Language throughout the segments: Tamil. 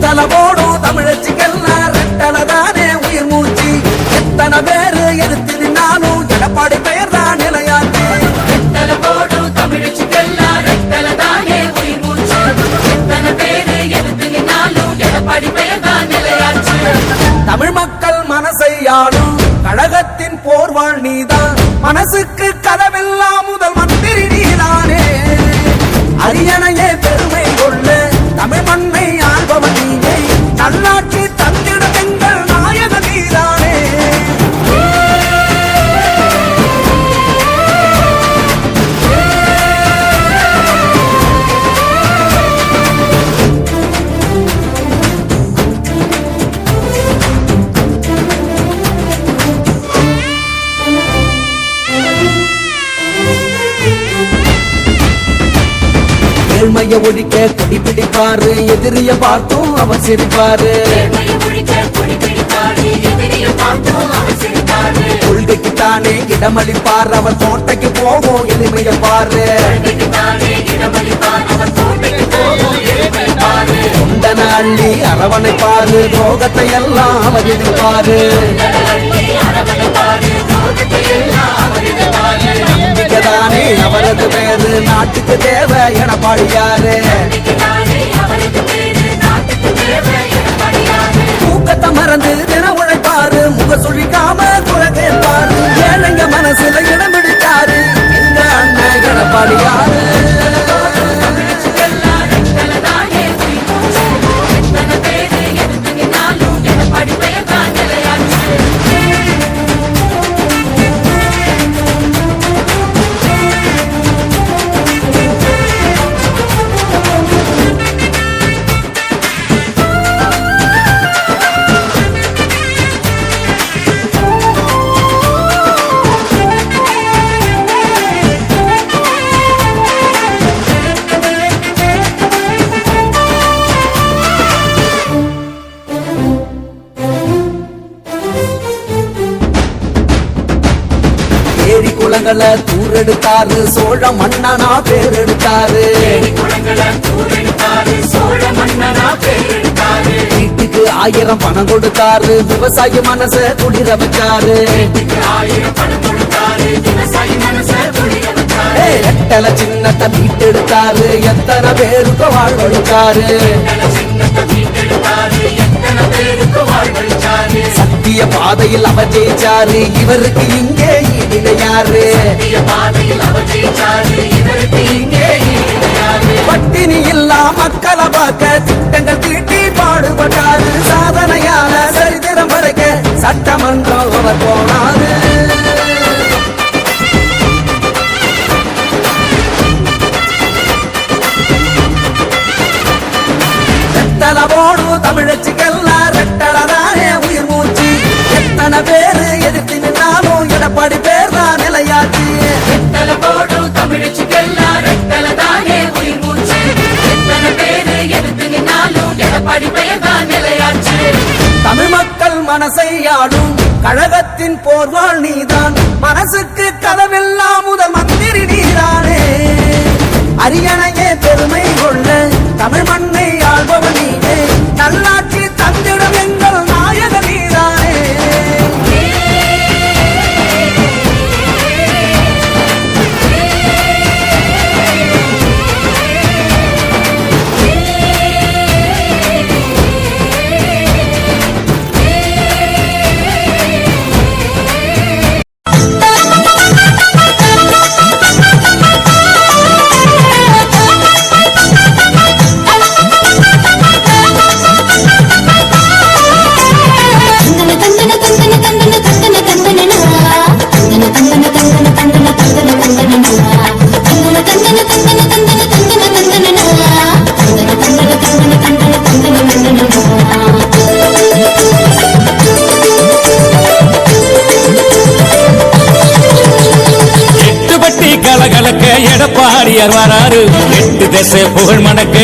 எத்தனை போடும் தமிழச்சிக்கெல்லாம் ரெட்டலை தானே உயிர் மூச்சு. எத்தனை பேரு எடுத்து நின்னாலும் எடப்பாடி பெயர் தான் நிலையாச்சு. எத்தனை போடும் தமிழச்சிக்கெல்லாம் ரெட்டல தானே உயிர் மூச்சு. எத்தனை பேரு எடுத்து நின்னாலும் எடப்பாடி பெயர் தான் நிலையாச்சு. தமிழ் மக்கள் மனசை ஆளும் கழகத்தின் போர்வாள் நீதான். மனசுக்கு கதவெல்லாம் ஏழ்மைய ஒழிக்க கொடி பிடிப்பாரு எதிரிய பார்த்தும் அவர் சிரிப்பாரு. கொள்கைக்கு தானே இடமளிப்பார் அவர் கோட்டைக்கு போகும் எளிமைய பாரு எதிர்ப்பாரு அள்ளி அரவணைப்பாரு, துரோகத்தை எல்லாம் அவர் எதிர்ப்பாரு. அவரது பேரு நாட்டுக்கு தேவை எடப்பாடியாரு எடுத்தாரு. சோழ மன்னனா பேர் எடுத்தாரு வீட்டுக்கு ஆயிரம் பணம் கொடுத்தாரு. விவசாய மனச குளிர வச்சாரு. வீட்டுக்கு ஆயிரம் பணம் கொடுத்தாரு, விவசாயி சின்னத்தை மீட்டெடுத்தாரு எத்தனை பேருக்கு வாழ்வழிச்சாரு சத்திய பாதையில் அவ ஜெயிச்சாரு இவருக்கு இங்கே இடையாறு பாதையில் அவ ஜெயிச்சாரு, இவருக்கு இங்கே மனசையாடும். கழகத்தின் போர்வாள் நீதான். மனசுக்கு கதவெல்லாம் முதல் மந்திரி நீதானே. அரியணையே பெருமை கொள்ள தமிழ் மண்ணை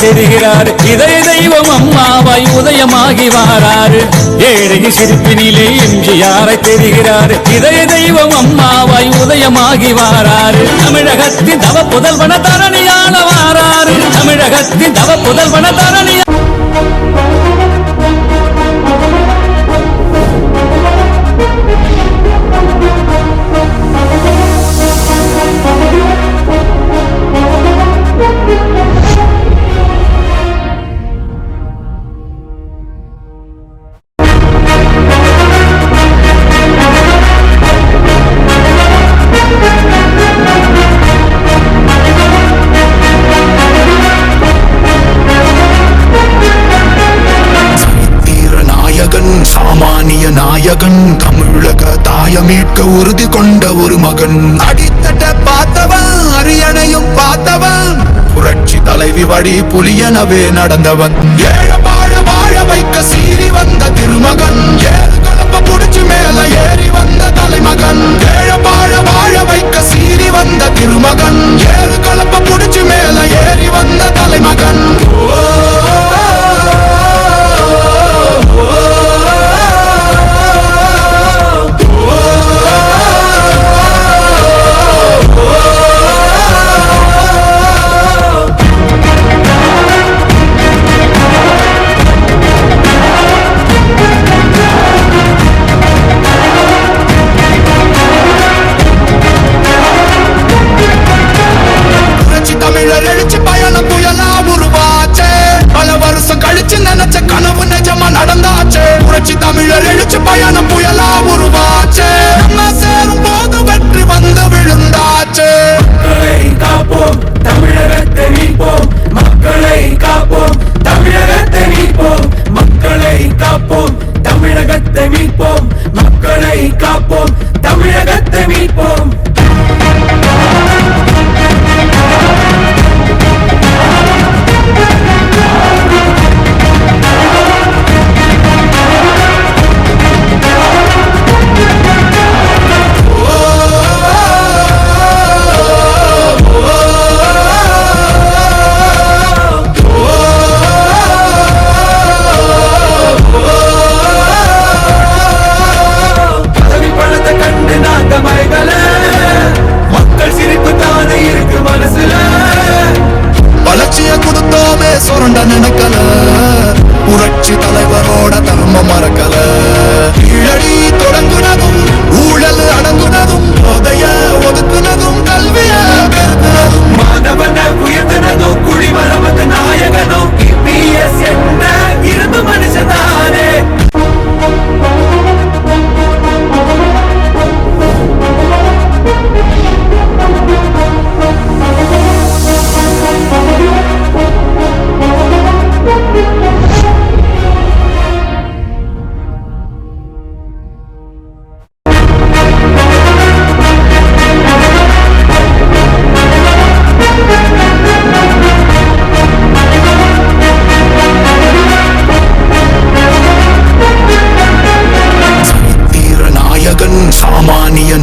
தெரிகிறார் இதய தெய்வம் அம்மாவாய் உதயமாகி வாராரு. ஏழையின் சிரிப்பினிலே எம்ஜிஆரை தெரிகிறார் இதய தெய்வம் அம்மாவாய் உதயமாகி வாராரு. தமிழகத்தின் தவ புதல்வன தரணியான வாராரு. தமிழகத்தின் தவ புதல்வன தரணியான புலியனவே நடந்தவன். ஏழ வாழ வாழ வைக்க சீறி வந்த திருமகன். ஏழு கலப்ப புடிச்சு மேல ஏறி வந்த தலைமகன்.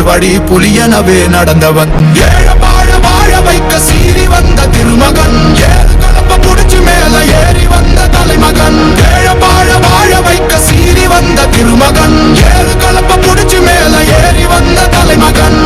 வழி வழி புலியனவே நடந்தவன். ஏழபாழ வாழ வைக்க சீறி வந்த திருமகன். ஏழு கலப்ப புடிச்சு மேல ஏறி வந்த தலைமகன். ஏழபாழ வாழ வைக்க சீறி வந்த திருமகன். ஏழு கலப்ப புடிச்சு மேல ஏறி வந்த தலைமகன்.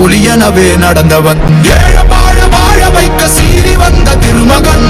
புலியனவே நடந்தவன். ஏழ வாழ வாழ வைக்க சீறி வந்த திருமகன்.